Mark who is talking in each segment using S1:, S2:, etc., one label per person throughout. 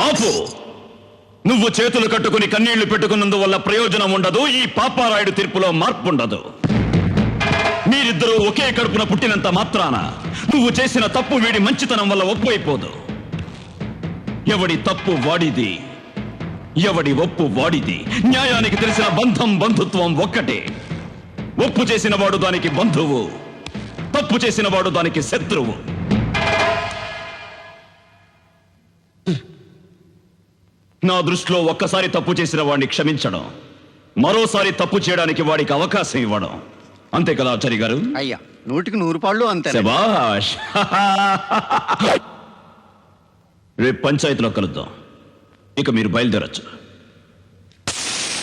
S1: ఆపు. నువ్వు చేతులు కట్టుకుని కన్నీళ్ళు పెట్టుకున్నందువల్ల ప్రయోజనం ఉండదు ఈ పాపారాయుడు తీర్పులో మార్పు ఉండదు మీరిద్దరూ ఒకే కడుపున పుట్టినంత మాత్రాన నువ్వు చేసిన తప్పు వీడి మంచితనం వల్ల ఒప్పైపోదు ఎవడి తప్పు వాడిది ఎవడి ఒప్పు వాడిది? న్యాయానికి తెలిసిన బంధం బంధుత్వం ఒక్కటే. ఒప్పు చేసిన వాడు దానికి బంధువు తప్పు చేసిన వాడు దానికి శత్రువు. నా దృష్టిలో ఒక్కసారి తప్పు చేసిన వాడిని క్షమించడం మరోసారి తప్పు చేయడానికి వాడికి అవకాశం ఇవ్వడం. అంతే కదా ఆచారి గారు?
S2: అయ్యా నూటికి నూరు పాళ్ళు అంతే
S1: రేపు పంచాయతీలో కలుద్దాం. ఇక మీరు బయలుదేరచ్చు.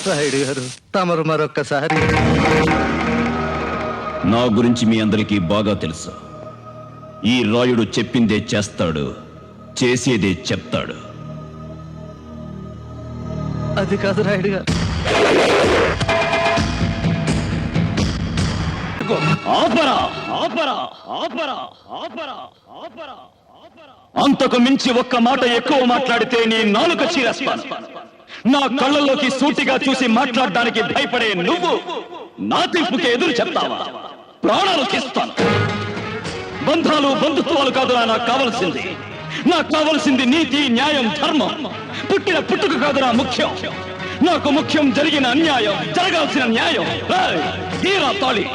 S2: రాయుడు గారు తమరు మరొక్కసారి.
S1: నా గురించి మీ అందరికీ బాగా తెలుసు. ఈ రాయుడు చెప్పిందే చేస్తాడు చేసేదే చెప్తాడు.
S2: అది కాదు రాయుడు గారు.
S1: ఆపరా ఆపరా ఆపరా ఆపరా ఆపరా అంతకు మించి ఒక్క మాట ఎక్కువ మాట్లాడితే నీ నాలుక చీరేస్తాను నా కళ్ళల్లోకి సూటిగా చూసి మాట్లాడడానికి భయపడే నువ్వు నా తీర్పుకి ఎదురు చెప్తావా? ప్రాణాలు తీస్తాను. బంధాలు బంధుత్వాలు కాదురా నాకు కావలసింది. నాకు కావలసింది నీతి న్యాయం ధర్మం. పుట్టిన పుట్టుక కాదురా ముఖ్యం. నాకు ముఖ్యం జరిగిన అన్యాయం జరగాల్సిన న్యాయం. తీరా తాళి.